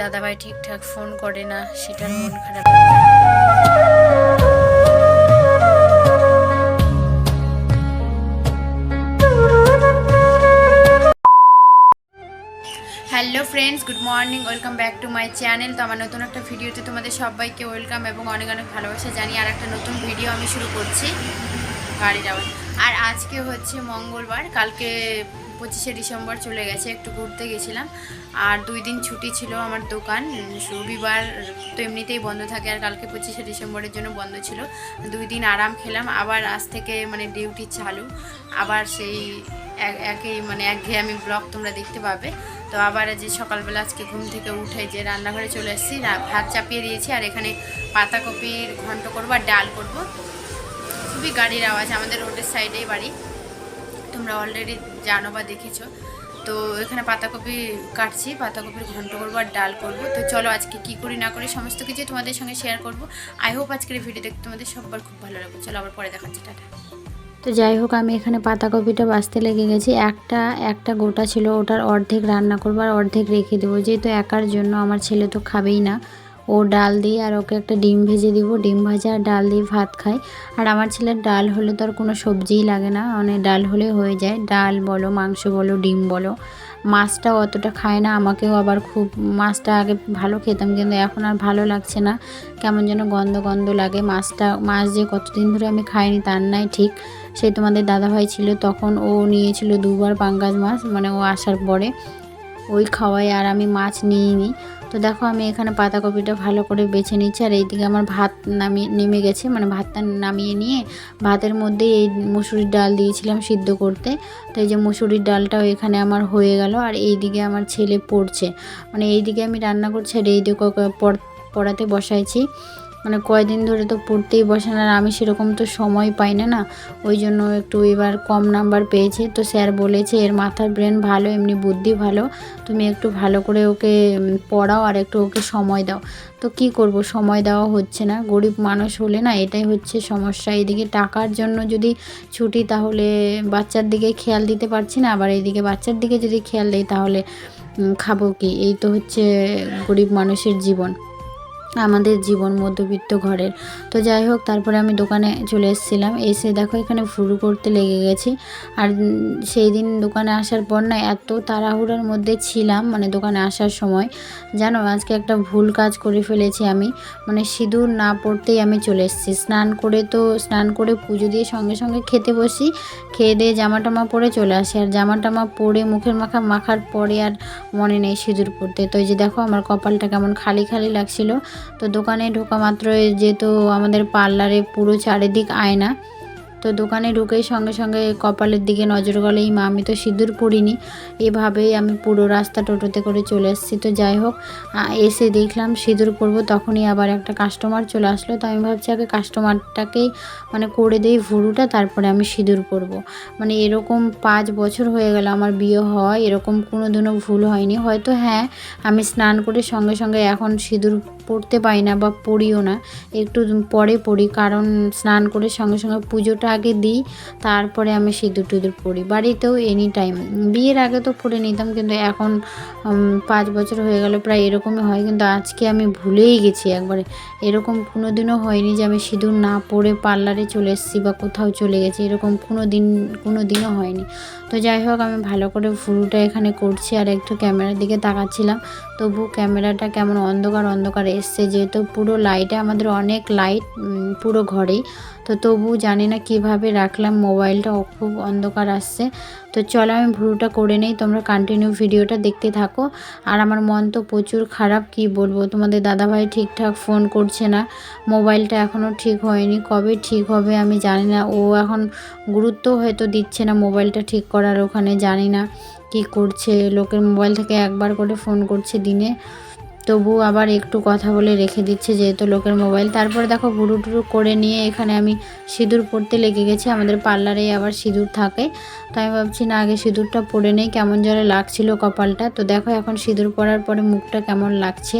দাদাভাই ঠিকঠাক ফোন করে না, সেটার মন খারাপ। Hello friends good morning welcome back to my channel তো আমার নতুন একটা ভিডিওতে তোমাদের সবাইকে ওয়েলকাম এবং অনেক অনেক ভালোবাসা জানি আর একটা নতুন ভিডিও আমি শুরু করছি। গাড়ির আওয়াজ আর আজকে হচ্ছে মঙ্গলবার, কালকে পঁচিশে ডিসেম্বর চলে গেছে, একটু ঘুরতে গেছিলাম। আর দুই দিন ছুটি ছিল আমার দোকান। রবিবার তো এমনিতেই বন্ধ থাকে, আর কালকে পঁচিশে ডিসেম্বরের জন্য বন্ধ ছিল। দুই দিন আরাম খেলাম, আবার আজ থেকে মানে ডিউটি চালু। আবার সেই এক- একই মানে একঘেয়ে আমি ব্লগ তোমরা দেখতে পাবে। তো আবার যে সকালবেলা আজকে ঘুম থেকে উঠে যে রান্নাঘরে চলে এসেছি ভাত চাপিয়ে দিয়েছি, আর এখানে পাতাকপির ঘন্ট করব আর ডাল করব। খুবই গাড়ির আওয়াজ, আমাদের রোডের সাইডেই বাড়ি। তোমরা অলরেডি জানো বা দেখেছ। তো এখানে পাতাকপি কাটছি, পাতাকপির ঘন্ট করব আর ডাল করব। তো চলো আজকে কি করি না করি সমস্ত কিছু তোমাদের সঙ্গে শেয়ার করব। আই হোপ আজকের ভিডিও দেখতে তোমাদের সবার খুব ভালো লাগবে। চলো আবার পরে দেখাচ্ছি, টাটা। তো যাই হোক, আমি এখানে পাতাকপিটা বাঁচতে লেগে গেছি। একটা একটা গোটা ছিল, ওটার অর্ধেক রান্না করব আর অর্ধেক রেখে দেবো। যেহেতু একার জন্য আমার ছেলে তো খাবেই না। ও ডাল দিয়ে আর ওকে একটা ডিম ভেজে দিব। ডিম ভাজা আর ডাল দিয়ে ভাত খায় আর আমার ছেলের ডাল হলে তো আর কোনো সবজিই লাগে না। মানে ডাল হলে হয়ে যায়। ডাল বলো, মাংস বলো, ডিম বলো। মাছটাও অতটা খায় না। আমাকেও আবার খুব মাছটা আগে ভালো খেতাম, কিন্তু এখন আর ভালো লাগছে না। কেমন যেন গন্ধ গন্ধ লাগে। মাছটা, মাছ যে কতদিন ধরে আমি খাইনি তার নাই ঠিক। সেই তোমাদের দাদাভাই ছিল তখন। ও নিয়েছিল দুবার পাঙ্গাস মাছ। মানে ও আসার পরে। ওই খাওয়াই আর আমি মাছ নিইনি। তো দেখো আমি এখানে পাতাকপিটা ভালো করে বেছে নিচ্ছি আর এইদিকে আমার ভাত নামিয়ে নেমে গেছে। মানে ভাতটা নামিয়ে নিয়ে ভাতের মধ্যে এই মুসুরির ডাল দিয়েছিলাম সিদ্ধ করতে। তো এই যে মুসুরির ডালটাও এখানে আমার হয়ে গেল আর এইদিকে আমার ছেলে পড়ছে। মানে এইদিকে আমি রান্না করছি আর এইদিকে ওকে পড়- পড়াতে বসাইছি। মানে কয়দিন ধরে তো পড়তেই বসে না আর আমি সেরকম তো সময় পাই না না। ওই জন্য একটু এবার কম নাম্বার পেয়েছে। তো স্যার বলেছে, এর মাথার ব্রেন ভালো, এমনি বুদ্ধি ভালো। তুমি একটু ভালো করে ওকে পড়াও আর একটু ওকে সময় দাও। তো কি করব? সময় দেওয়া হচ্ছে না। গরিব মানুষ হলে না এটাই হচ্ছে সমস্যা। এদিকে টাকার জন্য যদি ছুটি তাহলে বাচ্চার দিকে খেয়াল দিতে পারছি না। আবার এইদিকে বাচ্চার দিকে যদি খেয়াল দেই তাহলে খাব কি? এই তো হচ্ছে গরিব মানুষের জীবন। আমাদের জীবন মধ্যবিত্ত ঘরের। তো যাই হোক, তারপরে আমি দোকানে চলে এসেছিলাম। এসে দেখো, এখানে ফুরু করতে লেগে গেছি। আর সেই দিন দোকানে আসার পর না, এত তাড়াহুড়ার মধ্যে ছিলাম মানে দোকানে আসার সময়। জানো, আজকে একটা ভুল কাজ করে ফেলেছি আমি। মানে সিঁদুর না পড়তেই আমি চলে এসেছি। স্নান করে তো, স্নান করে পুজো দিয়ে সঙ্গে সঙ্গে খেতে বসি। খেয়ে দিয়ে জামা টামা পরে চলে আসি। আর জামা টামা পরে মুখের মাখা মাখার পরে আর মনে নেই সিঁদুর পড়তে। তো এই যে দেখো, আমার কপালটা কেমন খালি খালি লাগছিল। তো দোকানে ঢোকা মাত্র যেহেতু আমাদের পার্লারে পুরো চারিদিক আয়না তো দোকানে ঢুকেই সঙ্গে সঙ্গে কপালের দিকে নজর গেলেই মা আমি তো সিঁদুর পরিনি এভাবেই আমি পুরো রাস্তা টোটোতে করে চলে এসেছি। তো যাই হোক এসে দেখলাম সিঁদুর পরবো, তখনই আবার একটা কাস্টমার চলে আসলো। তো আমি ভাবছি, আগে কাস্টমারটাকেই মানে করে দেই ভুরুটা, তারপরে আমি সিঁদুর পরবো। মানে এরকম পাঁচ বছর হয়ে গেল আমার বিয়ে হয় এরকম কোনো দিনও ভুল হয়নি। হয়তো হ্যাঁ আমি স্নান করে সঙ্গে সঙ্গে এখন সিঁদুর পড়তে পারি না বা পড়িও না, একটু পরে পড়ি। কারণ স্নান করে সঙ্গে সঙ্গে পুজোটা আগে দিই, তারপরে আমি সিঁদুর টুদুর পড়ি বাড়িতেও এনি টাইম বিয়ের আগে তো পরে নিতাম, কিন্তু এখন পাঁচ বছর হয়ে গেল, প্রায় এরকমই হয়। কিন্তু আজকে আমি ভুলেই গেছি একবারে। এরকম কোনো দিনও হয়নি যে আমি সিঁদুর না পরে পার্লারে চলে এসেছি বা কোথাও চলে গেছি, এরকম কোনো দিন কোনো দিনও হয়নি। তো যাই হোক, আমি ভালো করে ফুলটা এখানে করছি, আর একটু ক্যামেরার দিকে তাকাচ্ছিলাম। তবু ক্যামেরাটা কেমন অন্ধকার অন্ধকার এসছে। যেহেতু পুরো লাইটে আমাদের অনেক লাইট পুরো ঘরেই। তো তবু জানি না কীভাবে রাখলাম মোবাইলটা খুব অন্ধকার আসছে। তো চলো আমি ভুরুটা করে নেই, তোমরা কন্টিনিউ ভিডিওটা দেখতে থাকো। আর আমার মন তো প্রচুর খারাপ, কি বলব? তোমাদের দাদাভাই ঠিকঠাক ফোন করছে না। মোবাইলটা এখনও ঠিক হয়নি। কবে ঠিক হবে আমি জানি না। ও এখন গুরুত্ব হয়তো দিচ্ছে না মোবাইলটা ঠিক করার ওখানে, জানি না। কি করছে? লোকের মোবাইল থেকে একবার করে ফোন করছে দিনে। তবু আবার একটু কথা বলে রেখে দিচ্ছে যেহেতু লোকের মোবাইল। তারপরে দেখো ভুরু টুরু করে নিয়ে এখানে আমি সিঁদুর পরতে লেগে গেছি। আমাদের পার্লারে আবার সিঁদুর থাকে। তো আমি ভাবছি, না, আগে সিঁদুরটা পরে নেই। কেমন জলে লাগছিল কপালটা? তো দেখো এখন সিঁদুর পরার পরে মুখটা কেমন লাগছে?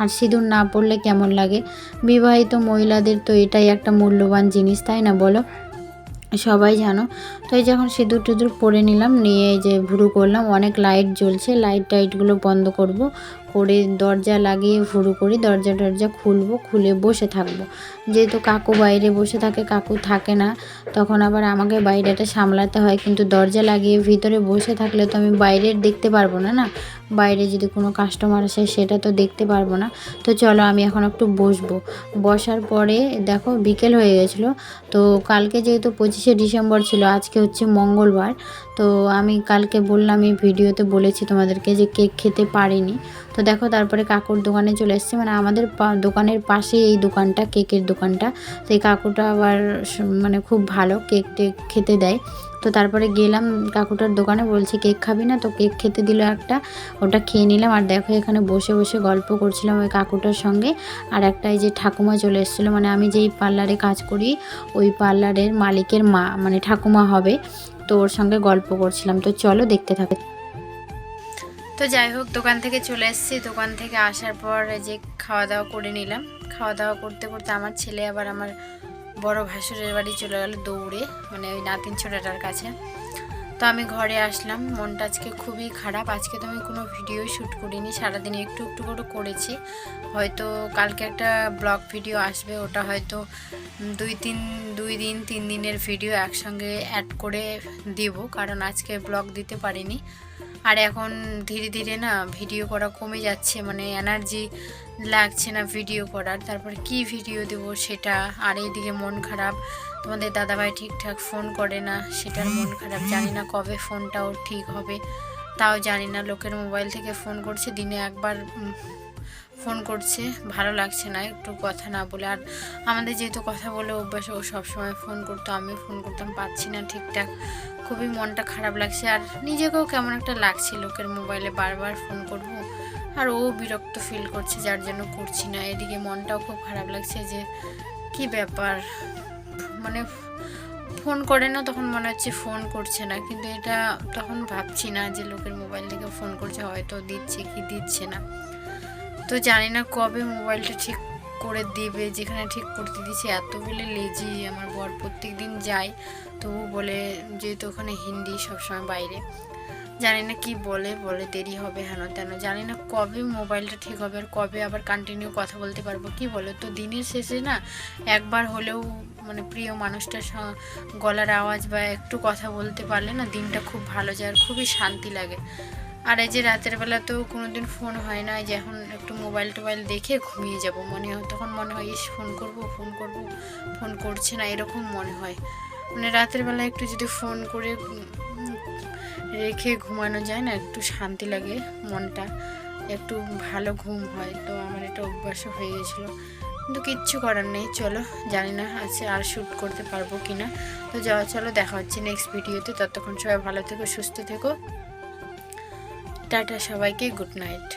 আর সিঁদুর না পরলে কেমন লাগে? বিবাহিত মহিলাদের তো এটাই একটা মূল্যবান জিনিস, তাই না বলো? সবাই জানো। তো এই যখন সিঁদুর টুদুর পরে নিলাম, নিয়ে এই যে ভুরু করলাম, অনেক লাইট জ্বলছে লাইট টাইটগুলো বন্ধ করব। করে দরজা লাগিয়ে ভুরু করি দরজা টরজা খুলবো, খুলে বসে থাকব। যেহেতু কাকু বাইরে বসে থাকে, কাকু থাকে না, তখন আবার আমাকে বাইরেটা সামলাতে হয়। কিন্তু দরজা লাগিয়ে ভিতরে বসে থাকলে তো আমি বাইরের দেখতে পারব না না? বাইরে যদি কোনো কাস্টমার আসে, সেটা তো দেখতে পারব না। তো চলো আমি এখন একটু বসবো। বসার পরে দেখো বিকেল হয়ে গেছিল। তো কালকে যেহেতু পঁচিশে ডিসেম্বর ছিল, আজকে হচ্ছে মঙ্গলবার। তো আমি কালকে বললাম, এই ভিডিওতে বলেছি তোমাদেরকে যে কেক খেতে পারিনি। তো দেখো তারপরে কাকুর দোকানে চলে এসেছি। মানে আমাদের দোকানের পাশে এই দোকানটা, কেকের দোকানটা। তো এই কাকুটা আবার মানে খুব ভালো কেক টেক খেতে দেয়। তো তারপরে গেলাম কাকুটার দোকানে, বলছি, কেক খাবি না? তো কেক খেতে দিল একটা। ওটা খেয়ে নিলাম। আর দেখো এখানে বসে বসে গল্প করছিলাম ওই কাকুটার সঙ্গে। আর একটা এই যে ঠাকুমা চলে এসেছিল। মানে আমি যেই পার্লারে কাজ করি, ওই পার্লারের মালিকের মা মানে ঠাকুমা হবে। তো ওর সঙ্গে গল্প করছিলাম। তো চলো দেখতে থাকো তো যাই হোক, দোকান থেকে চলে এসেছি। দোকান থেকে আসার পর যে খাওয়া দাওয়া করে নিলাম। খাওয়া দাওয়া করতে করতে আমার ছেলে আবার আমার বড় ভাসুরের বাড়ি চলে গেল দৌড়ে মানে ওই নাতিন ছোটাটার কাছে। তো আমি ঘরে আসলাম। মনটা আজকে খুবই খারাপ। আজকে তো আমি কোনো ভিডিও শ্যুট করিনি, সারাদিন একটু একটু করে করেছি। হয়তো কালকে একটা ব্লগ ভিডিও আসবে, ওটা হয়তো দুই তিন, দুই দিন, তিন দিনের ভিডিও একসঙ্গে অ্যাড করে দিব। কারণ আজকে ব্লগ দিতে পারিনি। আর এখন ধীরে ধীরে না ভিডিও করা কমে যাচ্ছে মানে এনার্জি লাগছে না ভিডিও করার। তারপর কি ভিডিও দেব সেটা? আর এইদিকে মন খারাপ। তোমাদের দাদাভাই ঠিকঠাক ফোন করে না, সেটার মন খারাপ। জানি না কবে ফোনটাও ঠিক হবে, তাও জানি না। লোকের মোবাইল থেকে ফোন করছে, দিনে একবার ফোন করছে, ভালো লাগছে না একটু কথা না বলে। আর আমাদের যেহেতু কথা বলে অভ্যাস, ও সবসময় ফোন করতো আমি ফোন করতাম, পাচ্ছি না ঠিকঠাক। খুবই মনটা খারাপ লাগছে। আর নিজেকেও কেমন একটা লাগছে, লোকের মোবাইলে বারবার ফোন করব। আর ও বিরক্ত ফিল করছে, যার জন্য করছি না। এদিকে মনটাও খুব খারাপ লাগছে যে, কি ব্যাপার? মানে ফোন করে না, তখন মনে হচ্ছে ফোন করছে না। কিন্তু এটা তখন ভাবছি না যে, লোকের মোবাইল থেকে ফোন করছে, হয়তো দিচ্ছে কি দিচ্ছে না। তো জানি না কবে মোবাইলটা ঠিক করে দেবে, যেখানে ঠিক করতে দিচ্ছে এত বলে লেজি আমার বর প্রত্যেক দিন যায় তবু বলে যেহেতু ওখানে হিন্দি সবসময় বাইরে। জানি না কি বলে বলে দেরি হবে হেন তেন। জানি না কবে মোবাইলটা ঠিক হবে আর কবে আবার কন্টিনিউ কথা বলতে পারব। কি বলো? তো দিনের শেষে না একবার হলেও মানে প্রিয় মানুষটার গলার আওয়াজ বা একটু কথা বলতে পারলে না দিনটা খুব ভালো যায় আর খুবই শান্তি লাগে। আর এই যে রাতের বেলা তো কোনোদিন ফোন হয় না যে এখন একটু মোবাইল টোবাইল দেখে ঘুমিয়ে যাব। মনে হয় তখন মনে হয়, ইস ফোন করব ফোন করব ফোন করছে না, এরকম মনে হয়। মানে রাতের বেলা একটু যদি ফোন করে রেখে ঘুমানো যায় না, একটু শান্তি লাগে মনটা। একটু ভালো ঘুম হয়, তো আমার এটা অভ্যাসও হয়ে গেছিল। কিন্তু কিচ্ছু করার নেই, চলো, জানি না আছে আর শ্যুট করতে পারব কি না তো যাওয়া চলো, দেখা হচ্ছে নেক্সট ভিডিওতে ততক্ষণ সবাই ভালো থেকো, সুস্থ থেকো। টাটা সবাইকে গুড নাইট।